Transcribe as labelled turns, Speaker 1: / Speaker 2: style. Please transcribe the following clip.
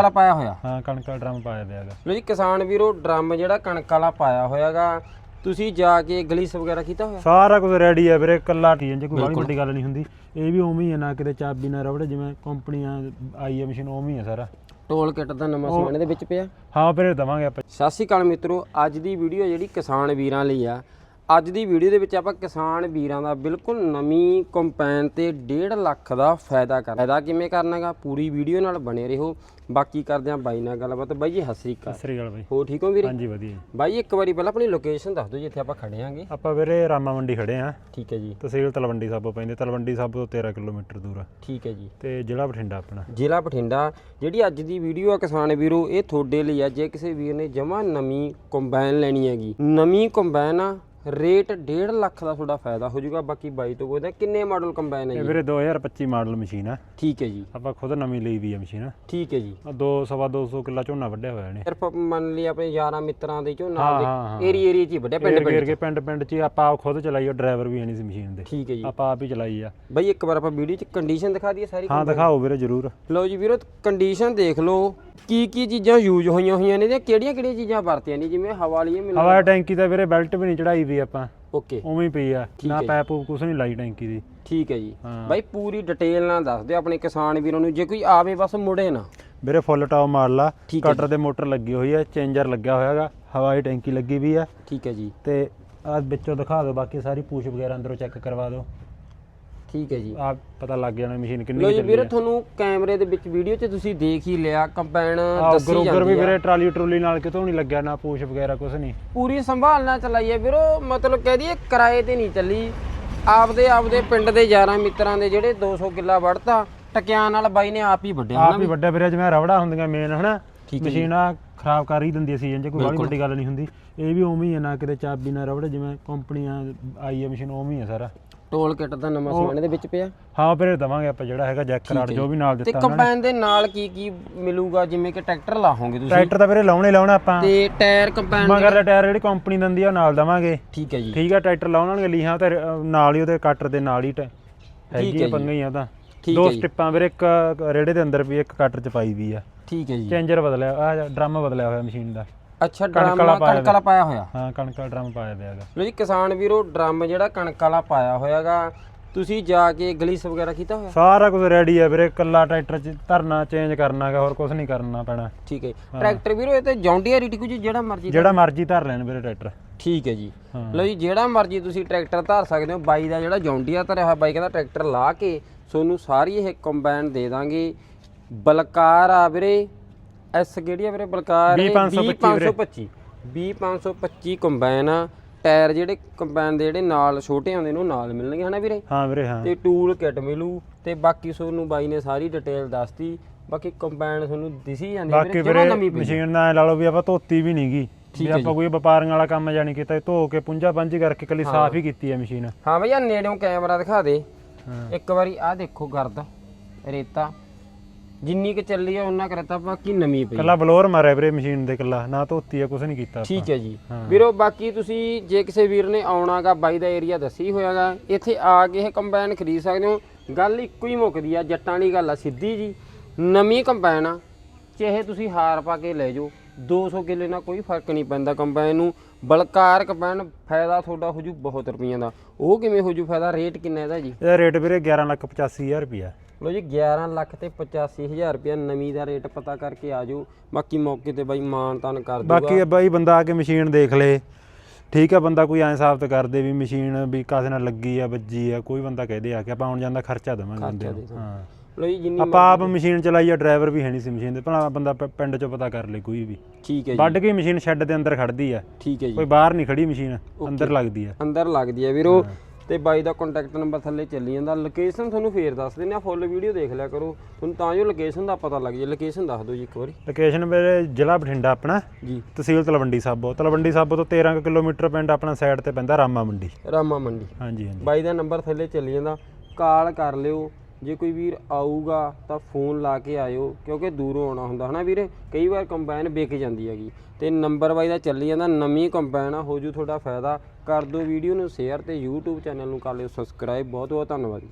Speaker 1: ਵਾਲਾ ਪਾਇਆ ਹੋਇਆ?
Speaker 2: ਹਾਂ ਕਣਕ ਵਾਲਾ ਡਰਮ ਪਾਇਆ ਪਿਆ ਹੈਗਾ।
Speaker 1: ਲੋ ਜੀ ਕਿਸਾਨ ਵੀਰੋ ਡਰਮ ਜਿਹੜਾ ਕਣਕ ਵਾਲਾ ਪਾਇਆ ਹੋਇਆਗਾ ਤੁਸੀਂ ਜਾ ਕੇ ਗਲੀਸ ਵਗੈਰਾ ਕੀਤਾ ਹੋਇਆ?
Speaker 2: ਸਾਰਾ ਕੁਝ ਰੈਡੀ ਹੈ ਵੀਰੇ ਕੱਲਾ ਠੀਕ ਹੈ ਜੇ ਕੋਈ ਵੱਡੀ ਗੱਲ ਨਹੀਂ ਹੁੰਦੀ। ਇਹ ਵੀ ਉਵੇਂ ਹੀ ਹੈ ਨਾ ਕਿਤੇ ਚਾਬੀ ਨਾ ਰਬੜ ਜਿਵੇਂ ਕੰਪਨੀਆਂ ਆਈ ਹੈ ਮਸ਼ੀਨ ਉਵੇਂ ਹੀ ਹੈ ਸਾਰਾ।
Speaker 1: ਟੋਲ ਕਿੱਟ ਦਾ ਨਵਾਂ ਸਮਾਨ ਇਹਦੇ ਵਿੱਚ ਪਿਆ?
Speaker 2: ਹਾਂ ਵੀਰੇ ਦਵਾਂਗੇ ਆਪਾਂ।
Speaker 1: ਸਤਿ ਸ਼੍ਰੀ ਅਕਾਲ ਮਿੱਤਰੋ ਅੱਜ ਦੀ ਵੀਡੀਓ ਜਿਹੜੀ ਕਿਸਾਨ ਵੀਰਾਂ ਲਈ ਆ ਅੱਜ ਦੀ ਵੀਡੀਓ ਦੇ ਵਿੱਚ ਆਪਾਂ ਕਿਸਾਨ ਵੀਰਾਂ ਦਾ ਬਿਲਕੁਲ ਨਵੀਂ ਕੰਪੈਨ ਤੇ 1.5 ਲੱਖ ਦਾ ਫਾਇਦਾ ਕਰ ਫਾਇਦਾ ਕਿਵੇਂ ਕਰਨਾਗਾ? ਪੂਰੀ ਵੀਡੀਓ ਨਾਲ ਬਣੇ ਰਹੋ। ਬਾਕੀ ਕਰਦੇ ਆਂ ਬਾਈ ਨਾਲ ਗੱਲਬਾਤ। ਬਾਈ ਜੀ ਸਤਿ ਸ਼੍ਰੀ ਅਕਾਲ।
Speaker 2: ਸਤਿ ਸ੍ਰੀ ਅਕਾਲ ਬਾਈ।
Speaker 1: ਹੋ ਠੀਕ ਹੋ ਵੀਰੇ?
Speaker 2: ਹਾਂਜੀ ਵਧੀਆ।
Speaker 1: ਬਾਈ ਇੱਕ ਵਾਰੀ ਪਹਿਲਾਂ ਆਪਣੀ ਲੋਕੇਸ਼ਨ ਦੱਸ ਦਿਓ ਜਿੱਥੇ ਆਪਾਂ ਖੜੇ ਆਂਗੇ
Speaker 2: ਆਪਾਂ ਵੀਰੇ ਰਾਮਾ ਮੰਡੀ ਖੜੇ ਆ
Speaker 1: ਠੀਕ ਹੈ ਜੀ।
Speaker 2: ਤਹਿਸੀਲ ਤਲਵੰਡੀ ਸਾਬੋ ਪੈਂਦੇ। ਤਲਵੰਡੀ ਸਾਬੋ ਤੋਂ 13 ਕਿਲੋਮੀਟਰ ਦੂਰ ਆ।
Speaker 1: ਠੀਕ ਹੈ ਜੀ।
Speaker 2: ਤੇ ਜ਼ਿਲ੍ਹਾ ਬਠਿੰਡਾ ਆਪਣਾ।
Speaker 1: ਜ਼ਿਲ੍ਹਾ ਬਠਿੰਡਾ। ਜਿਹੜੀ ਅੱਜ ਦੀ ਵੀਡੀਓ ਆ ਕਿਸਾਨ ਵੀਰੋ ਇਹ ਤੁਹਾਡੇ ਲਈ ਆ। ਜੇ ਕਿਸੇ ਵੀਰ ਨੇ ਜਮਾ ਨਵੀਂ ਕੰਬਾਈਨ ਲੈਣੀ ਹੈਗੀ। ਨਵੀਂ ਕੰਬਾਈਨ ਆ ਰੇਟ 1.5 ਲੱਖ ਦਾ ਤੁਹਾਡਾ ਫਾਇਦਾ ਹੋ ਜਾਊਗਾ ਬਾਕੀ ਬਾਈ ਤੋਂ ਪੁੱਛਦਾ ਕਿੰਨੇ ਮਾਡਲ ਕੰਬਾਈਨ ਹੈ
Speaker 2: ਇਹ
Speaker 1: ਜੀ?
Speaker 2: ਵੀਰੇ 2025 ਮਾਡਲ ਮਸ਼ੀਨ ਆ।
Speaker 1: ਠੀਕ ਹੈ ਜੀ।
Speaker 2: ਆਪਾਂ ਖੁਦ ਨਵੀਂ ਲਈ ਵੀ ਆ ਮਸ਼ੀਨ
Speaker 1: ਠੀਕ ਹੈ ਜੀ।
Speaker 2: ਆ 2 ਸਵਾ 200 ਕਿੱਲਾ ਝੋਨਾ ਵੱਢਿਆ ਹੋਇਆ ਨੇ
Speaker 1: ਸਿਰਫ ਮੰਨ ਲਈ ਆਪਣੇ ਯਾਰਾਂ ਮਿੱਤਰਾਂ ਦੇ ਚੋਂ
Speaker 2: ਹਾਂ,
Speaker 1: ਨਾਲ
Speaker 2: ਹਾਂ, ਹਾਂ।
Speaker 1: ਦੇ ਏਰੀਆ ਏਰੀਆ ਚ ਹੀ ਵੱਡੇ ਪਿੰਡ ਪਿੰਡ
Speaker 2: ਕੇ ਪਿੰਡ ਪਿੰਡ ਚ ਹੀ ਆਪਾਂ ਆਪ ਖੁਦ ਚਲਾਈ ਆ ਡਰਾਈਵਰ ਵੀ ਹੈ ਨਹੀਂ ਸੀ ਮਸ਼ੀਨ ਦੇ।
Speaker 1: ਠੀਕ ਹੈ ਜੀ।
Speaker 2: ਆਪਾਂ ਆਪ ਹੀ ਚਲਾਈ ਆ।
Speaker 1: ਬਾਈ ਇੱਕ ਵਾਰ ਆਪਾਂ ਵੀਡੀਓ ਚ ਕੰਡੀਸ਼ਨ ਦਿਖਾ ਦਈਏ ਸਾਰੀ
Speaker 2: ਹਾਂ ਦਿਖਾਓ ਵੀਰੇ ਜਰੂਰ।
Speaker 1: ਲਓ ਜੀ ਵੀਰੋ ਕੰਡੀਸ਼ਨ ਦੇਖ ਲਓ। ਕੀ ਕੀ ਚੀਜ਼ਾਂ ਯੂਜ਼ ਹੋਈਆਂ ਹੋਈਆਂ ਨੇ ਤੇ ਕਿਹੜੀਆਂ ਕਿਹੜੀਆਂ ਚੀਜ਼ਾਂ ਵਰਤੀਆਂ ਨੇ? ਜਿਵੇਂ ਹਵਾ ਵਾਲੀਆਂ ਮਿਲ
Speaker 2: ਹਵਾ ਟੈਂਕੀ ਤਾਂ ਵੀਰੇ ਬੈਲਟ ਵੀ ਨਹੀਂ ਚੜਾਈ ਵੀ ਆਪਾਂ।
Speaker 1: ਓਕੇ
Speaker 2: ਉਵੇਂ ਹੀ ਪਈ ਆ। ਨਾ
Speaker 1: ਹੈ।
Speaker 2: ਪੈਪ ਕੁਛ ਨਹੀਂ ਲਾਈ ਟੈਂਕੀ ਦੀ।
Speaker 1: ਠੀਕ ਹੈ ਜੀ।
Speaker 2: ਹਾਂ।
Speaker 1: ਬਾਈ ਪੂਰੀ ਡਿਟੇਲ ਨਾਲ ਦੱਸ ਦਿਓ ਆਪਣੇ ਕਿਸਾਨ ਵੀਰਾਂ ਨੂੰ। ਜੇ ਕੋਈ ਆਵੇ ਬਸ ਮੁੜੇ ਨਾ।
Speaker 2: ਵੀਰੇ ਫੁੱਲ ਟਾਪ
Speaker 1: ਠੀਕ ਹੈ
Speaker 2: ਕਟਰ ਦੇ ਮੋਟਰ ਲੱਗੀ ਹੋਈ ਆ ਚੇਂਜਰ ਲੱਗਿਆ ਹੋਇਆਗਾ ਹਵਾਈ ਟੈਂਕੀ ਲੱਗੀ ਵੀ ਆ।
Speaker 1: ਠੀਕ ਹੈ ਜੀ।
Speaker 2: ਤੇ ਆ ਵਿੱਚੋਂ ਦਿਖਾ ਦਿਓ ਬਾਕੀ ਸਾਰੀ ਪੂਛ ਵਗੈਰਾ ਅੰਦਰੋਂ ਚੈੱਕ ਕਰਵਾ ਦਿਓ।
Speaker 1: ਠੀਕ ਹੈ ਜੀ।
Speaker 2: ਆ ਪਤਾ ਲੱਗ ਜਾਣਾ ਮਸ਼ੀਨ ਕਿੰਨੀ
Speaker 1: ਲੋ ਜੀ ਵੀਰੇ ਤੁਹਾਨੂੰ ਕੈਮਰੇ ਦੇ ਵਿੱਚ ਵੀਡੀਓ 'ਚ ਤੁਸੀਂ ਦੇਖ ਹੀ ਲਿਆ
Speaker 2: ਆ
Speaker 1: ਦੱਸੀ
Speaker 2: ਉੱਗਰ ਉੱਗਰ ਵੀ
Speaker 1: ਜਾਂਦੀ ਆ।
Speaker 2: ਵੀਰੇ ਟਰਾਲੀ ਟਰੂਲੀ ਨਾਲ ਕਿਤੋਂ ਨਹੀਂ ਲੱਗਿਆ ਨਾ ਪੂਛ ਵਗੈਰਾ ਕੁਛ ਨਹੀਂ।
Speaker 1: ਪੂਰੀ ਸੰਭਾਲ ਨਾਲ ਚਲਾਈ ਹੈ ਵੀਰੋ ਮਤਲਬ ਕਹਿ ਦਈਏ ਕਿਰਾਏ ਤੇ ਨਹੀਂ ਚੱਲੀ। ਆਪਦੇ ਆਪਦੇ ਪਿੰਡ ਦੇ ਯਾਰਾਂ ਮਿੱਤਰਾਂ ਦੇ ਜਿਹੜੇ 200 ਕਿੱਲਾ ਵੜਤਾ ਟਕਿਆਂ ਨਾਲ ਬਾਈ ਨੇ ਆਪ ਹੀ ਵੱਢਿਆ
Speaker 2: ਆਪ ਹੀ ਵੱਡੇ ਵੀਰੇ ਜਿਵੇਂ ਰਬੜਾ ਹੁੰਦੀਆਂ ਮੇਨ ਹਨਾ?
Speaker 1: ਠੀਕ ਹੈ
Speaker 2: ਮਸ਼ੀਨ ਆ ਖਰਾਬ ਕਰ ਹੀ ਦਿੰਦੀ ਸੀਜ਼ਨ 'ਚ ਕੋਈ ਬੜੀ ਵੱਡੀ ਗੱਲ ਨਹੀਂ ਹੁੰਦੀ। ਇਹ ਵੀ ਉਵੇਂ ਹੀ ਹੈ ਨਾ ਕਿਤੇ ਚਾਬੀ ਨਾ ਰਬੜ ਜਿਵੇਂ ਕੰਪਨੀਆਂ ਆਈ ਹੈ ਮਸ਼ੀਨ ਉਵੇਂ ਹੀ ਹੈ ਸਾਰਾ।
Speaker 1: ਟੋਲ ਕਿੱਟ ਦਾ ਨਵਾਂ ਸਮਾਨ ਇਹਦੇ ਵਿੱਚ ਪਿਆ।
Speaker 2: ਹਾਂ ਵੀਰੇ ਦਵਾਂਗੇ ਆਪਾਂ ਜਿਹੜਾ ਹੈਗਾ ਜੈਕ ਕਰਾੜ ਜੋ ਵੀ ਨਾਲ
Speaker 1: ਤੇ
Speaker 2: ਦਿੱਤਾ ਉਹਨਾਂ ਨੇ।
Speaker 1: ਕੰਪੈਨ ਦੇ ਨਾਲ ਕੀ ਕੀ ਮਿਲੂਗਾ? ਜਿਵੇਂ ਕਿ ਟਰੈਕਟਰ ਲਾਹੋਗੇ ਤੁਸੀਂ।
Speaker 2: ਟਰੈਕਟਰ ਤਾਂ ਵੀਰੇ ਲਾਉਣੇ ਲਾਉਣਾ ਆਪਾਂ।
Speaker 1: ਤੇ ਟਾਇਰ ਕੰਪੈਨ
Speaker 2: ਮਗਰ ਦਾ ਟਾਇਰ ਜਿਹੜੀ ਕੰਪਨੀ ਦਿੰਦੀ ਆ ਉਹ ਨਾਲ ਦਵਾਂਗੇ।
Speaker 1: ਠੀਕ ਹੈ ਜੀ।
Speaker 2: ਠੀਕ ਆ ਟਰੈਕਟਰ ਲਾਉਣਗੇ ਲੀਹਾਂ ਤੇ ਨਾਲ ਹੀ ਉਹਦੇ ਕਟਰ ਦੇ ਨਾਲ ਹੀ ਟ- ਹੈਗੀ
Speaker 1: ਹੈ
Speaker 2: ਆ
Speaker 1: ਜੀ।
Speaker 2: ਪੰਗਾ ਹੀ ਆ ਤਾਂ।
Speaker 1: ਠੀਕ
Speaker 2: ਦੋ
Speaker 1: ਹੈ ਜੀ।
Speaker 2: ਸਟਿੱਪਾਂ ਵੀਰੇ ਇੱਕ ਰੇੜੇ ਦੇ ਅੰਦਰ ਵੀ ਇੱਕ ਕਟਰ ਚ ਪਾਈ ਵੀ ਆ।
Speaker 1: ਠੀਕ ਹੈ ਜੀ।
Speaker 2: ਚੇਂਜਰ ਬਦਲਿਆ ਆ ਡਰਮ ਬਦਲਿਆ ਹੋਇਆ ਮਸ਼ੀਨ ਦਾ।
Speaker 1: ਅੱਛਾ ਡਰਮ ਕਣਕ ਵਾਲਾ ਪਾਇਆ ਹੋਇਆ?
Speaker 2: ਹਾਂ ਕਣਕ ਵਾਲਾ ਡਰਮ ਪਾਇਆ ਪਿਆ ਹੈਗਾ।
Speaker 1: ਲੋ ਜੀ ਕਿਸਾਨ ਵੀਰੋ ਡਰਮ ਜਿਹੜਾ ਕਣਕ ਵਾਲਾ ਪਾਇਆ ਹੋਇਆਗਾ ਤੁਸੀਂ ਜਾ ਕੇ ਗਲੀਸ ਵਗੈਰਾ ਕੀਤਾ ਹੋਇਆ?
Speaker 2: ਸਾਰਾ ਕੁਝ ਰੈਡੀ ਆ ਵੀਰੇ ਕੱਲਾ ਟਰੈਕਟਰ ਚ ਧਰਨਾ ਚੇਂਜ ਕਰਨਾਗਾ ਹੋਰ ਕੁਝ ਨਹੀਂ ਕਰਨਾ ਪੈਣਾ।
Speaker 1: ਠੀਕ ਹੈ। ਟਰੈਕਟਰ ਵੀਰੋ ਇਹ ਤੇ ਜੌਂਡੀਆ ਰੀਟਿਕੂ ਜੀ ਜਿਹੜਾ ਮਰਜ਼ੀ
Speaker 2: ਜਿਹੜਾ ਮਰਜ਼ੀ ਧਰ ਲੈਣ ਵੀਰੇ ਟਰੈਕਟਰ।
Speaker 1: ਠੀਕ ਹੈ ਜੀ। ਲਓ ਜੀ ਜਿਹੜਾ ਮਰਜ਼ੀ ਤੁਸੀਂ ਟਰੈਕਟਰ ਧਾਰ ਸਕਦੇ ਹੋ ਬਾਈ ਦਾ ਜਿਹੜਾ ਜੌਂਡੀਆ ਧਰਿਆ ਹੋਇਆ ਬਾਈ ਕਹਿੰਦਾ ਟਰੈਕਟਰ ਲਾ ਕੇ ਤੁਹਾਨੂੰ ਸਾਰੀ ਇਹ ਕੰਬਾਈਨ ਦੇ ਦਾਂਗੇ। ਬਲਕਾਰ ਆ ਵੀਰੇ। ਐਸ ਕਿਹੜੀ ਆ ਵੀਰੇ? ਬਲਕਾਰ ਇਹ
Speaker 2: 2525
Speaker 1: 20525 ਕੰਬਾਈਨ ਆ। ਟਾਇਰ ਜਿਹੜੇ ਕੰਬਾਈਨ ਦੇ ਜਿਹੜੇ ਨਾਲ ਛੋਟੇ ਹੁੰਦੇ ਨੇ ਉਹ ਨਾਲ ਮਿਲਣਗੇ ਹਨਾ ਵੀਰੇ?
Speaker 2: ਹਾਂ ਵੀਰੇ ਹਾਂ।
Speaker 1: ਤੇ ਟੂਲ ਕਿਟ ਮਿਲੂ ਤੇ ਬਾਕੀ ਤੁਹਾਨੂੰ ਬਾਈ ਨੇ ਸਾਰੀ ਡਿਟੇਲ ਦੱਸਤੀ। ਬਾਕੀ ਕੰਬਾਈਨ ਤੁਹਾਨੂੰ ਦਿਸੀ ਜਾਂਦੀ ਵੀਰੇ ਜਮਾਂ
Speaker 2: ਵੀਰੇ
Speaker 1: ਨਵੀਂ
Speaker 2: ਮਸ਼ੀਨ ਦਾ ਲਾ ਲਓ ਵੀ ਆਪਾਂ ਧੋਤੀ ਵੀ ਨਹੀਂਗੀ ਵੀ ਆਪਾਂ ਕੋਈ ਵਪਾਰੀਆਂ ਵਾਲਾ ਕੰਮ ਜਾਣੀ ਕੀਤਾ ਧੋ ਕੇ ਪੁੰਜਾ ਪੰਜ ਕਰਕੇ ਕੱਲੀ ਸਾਫ਼ ਹੀ ਕੀਤੀ ਹੈ ਮਸ਼ੀਨ
Speaker 1: ਹਾਂ ਭਈਆ ਨੇੜਿਓਂ ਕੈਮਰਾ ਦਿਖਾ ਦੇ।
Speaker 2: ਹਾਂ।
Speaker 1: ਇੱਕ ਵਾਰੀ ਆਹ ਦੇਖੋ ਗਰਦ ਰੇਤਾ। ਜਿੰਨੀ ਕਿ ਚੱਲੀ ਆ ਉਹਨਾਂ ਕਰਤਾ ਬਾਕੀ ਨਵੀਂ ਪਈ।
Speaker 2: ਕੱਲਾ ਬਲੋਰ ਮਾਰਿਆ ਵੀਰੇ ਮਸ਼ੀਨ ਦੇ ਕੱਲਾ ਨਾ ਧੋਤੀ ਆ ਕੁਝ ਨਹੀਂ ਕੀਤਾ ਆਪਾਂ।
Speaker 1: ਠੀਕ ਹੈ ਜੀ।
Speaker 2: ਹਾਂ।
Speaker 1: ਵੀਰੋ ਬਾਕੀ ਤੁਸੀਂ ਜੇ ਕਿਸੇ ਵੀਰ ਨੇ ਆਉਣਾਗਾ ਬਾਈ ਦਾ ਏਰੀਆ ਦੱਸੀ ਹੋਇਆਗਾ ਇੱਥੇ ਆ ਕੇ ਇਹ ਕੰਬਾਈਨ ਖਰੀਦ ਸਕਦੇ ਹੋ। ਗੱਲ ਇੱਕੋ ਹੀ ਮੁੱਕਦੀ ਆ ਜੱਟਾਂ ਦੀ ਗੱਲ ਆ ਸਿੱਧੀ ਜੀ। ਨਵੀਂ ਕੰਬਾਈਨ ਆ ਚਾਹੇ ਤੁਸੀਂ ਹਾਰ ਪਾ ਕੇ ਲੈ ਜਾਓ। 200 ਕਿੱਲੇ ਨਾਲ ਕੋਈ ਫ਼ਰਕ ਨਹੀਂ ਪੈਂਦਾ ਕੰਬਾਈਨ ਨੂੰ। ਬਲਕਾਰ ਕੰਬਾਈਨ ਫਾਇਦਾ ਤੁਹਾਡਾ ਹੋ ਜੂ ਬਹੁਤ ਰੁਪਈਆਂ ਦਾ। ਉਹ ਕਿਵੇਂ ਹੋ ਜੂ ਫਾਇਦਾ? ਰੇਟ ਕਿੰਨਾ ਇਹਦਾ ਜੀ?
Speaker 2: ਇਹਦਾ ਰੇਟ ਵੀਰੇ 11 ਲੱਖ 85000 ਰੁਪਿਆ
Speaker 1: ਲੋ ਜੀ 11 ਲੱਖ ਤੇ 85000 ਰੁਪਇਆ ਨਵੀਂ ਦਾ ਰੇਟ ਪਤਾ ਕਰਕੇ ਆ ਜਾਓ। ਬਾਕੀ ਮੌਕੇ ਤੇ ਬਾਈ ਮਾਨ ਤਾਨ ਕਰ ਦੂਗਾ
Speaker 2: ਬਾਕੀ ਬਾਈ ਬੰਦਾ ਆ ਕੇ ਮਸ਼ੀਨ ਦੇਖ ਲੇ। ਠੀਕ ਆ ਬੰਦਾ ਕੋਈ ਐਂ ਸਾਬਤ ਕਰਦੇ ਵੀ ਮਸ਼ੀਨ ਵੀ ਕਾਸੇ ਨਾਲ ਲੱਗੀ ਆ ਵੱਜੀ ਆ ਕੋਈ ਬੰਦਾ ਕਹਦੇ ਆ ਕਿ ਆਪਾਂ ਆਉਣ ਜਾਂਦਾ ਖਰਚਾ ਦੇਵਾਂਗੇ ਬੰਦੇ ਨੂੰ। ਹਾਂ।
Speaker 1: ਲੋ ਜੀ ਜਿੰਨੀ
Speaker 2: ਆਪਾਂ ਆਪ ਮਸ਼ੀਨ ਚਲਾਈ ਆ ਡਰਾਈਵਰ ਵੀ ਹੈ ਨਹੀਂ ਸੀ ਮਸ਼ੀਨ ਦੇ ਭਲਾ ਬੰਦਾ ਪ- ਪਿੰਡ ਚੋਂ ਪਤਾ ਕਰ ਲੇ ਕੋਈ ਵੀ।
Speaker 1: ਠੀਕ ਹੈ ਜੀ।
Speaker 2: ਵੱਢ ਕੇ ਮਸ਼ੀਨ ਸ਼ੈੱਡ ਦੇ ਅੰਦਰ ਖੜਦੀ ਆ।
Speaker 1: ਠੀਕ ਹੈ ਜੀ।
Speaker 2: ਕੋਈ ਬਾਹਰ ਨਹੀਂ ਖੜੀ ਮਸ਼ੀਨ ਅੰਦਰ ਲੱਗਦੀ ਆ।
Speaker 1: ਅੰਦਰ ਲੱਗਦੀ ਹੈ ਵੀਰੋ। ਤੇ ਬਾਈ ਦਾ ਕੰਟੈਕਟ ਨੰਬਰ ਥੱਲੇ ਚੱਲੀ ਜਾਂਦਾ। ਲੋਕੇਸ਼ਨ ਤੁਹਾਨੂੰ ਫੇਰ ਦੱਸ ਦਿੰਦੇ ਆ ਫੁੱਲ ਵੀਡੀਓ ਦੇਖ ਲਿਆ ਕਰੋ। ਤੁਹਾਨੂੰ ਤਾਂ ਜੋ ਲੋਕੇਸ਼ਨ ਦਾ ਪਤਾ ਲੱਗ ਜੇ ਲੋਕੇਸ਼ਨ ਦੱਸ ਦਿਓ ਜੀ ਇੱਕ ਵਾਰੀ।
Speaker 2: ਲੋਕੇਸ਼ਨ ਵੀਰੇ ਜ਼ਿਲ੍ਹਾ ਬਠਿੰਡਾ ਆਪਣਾ
Speaker 1: ਜੀ।
Speaker 2: ਤਹਿਸੀਲ ਤਲਵੰਡੀ ਸਾਬੋ। ਤਲਵੰਡੀ ਸਾਬੋ ਤੋਂ 13 ਕੁ ਕਿਲੋਮੀਟਰ ਪਿੰਡ ਆਪਣਾ ਸਾਈਡ ਤੇ ਪੈਂਦਾ ਰਾਮਾ ਮੰਡੀ
Speaker 1: ਰਾਮਾ ਮੰਡੀ
Speaker 2: ਹਾਂਜੀ ਹਾਂਜੀ।
Speaker 1: ਬਾਈ ਦਾ ਨੰਬਰ ਥੱਲੇ ਚੱਲੀ ਜਾਂਦਾ। ਕਾਲ ਕਰ ਲਿਓ। ਜੇ ਕੋਈ ਵੀਰ ਆਊਗਾ ਤਾਂ ਫੋਨ ਲਾ ਕੇ ਆਇਓ, ਕਿਉਂਕਿ ਦੂਰੋਂ ਆਉਣਾ ਹੁੰਦਾ, ਹਨਾ ਵੀਰੇ? ਕਈ ਵਾਰ ਕੰਬਾਈਨ ਵਿਕ ਜਾਂਦੀ ਹੈਗੀ, ਤੇ ਨੰਬਰ ਬਾਈ ਦਾ ਚੱਲੀ ਜਾਂਦਾ, ਨਵੀਂ ਕੰਬਾਈਨ ਆ ਹੋ ਜੂ ਤੁਹਾਡਾ ਫਾਇਦਾ। ਕਰ ਦਿਓ ਵੀਡੀਓ ਨੂੰ ਸ਼ੇਅਰ ਤੇ YouTube ਚੈਨਲ ਨੂੰ ਕਰ ਲਿਓ ਸਬਸਕ੍ਰਾਈਬ ਬਹੁਤ ਬਹੁਤ ਧੰਨਵਾਦ ਜੀ।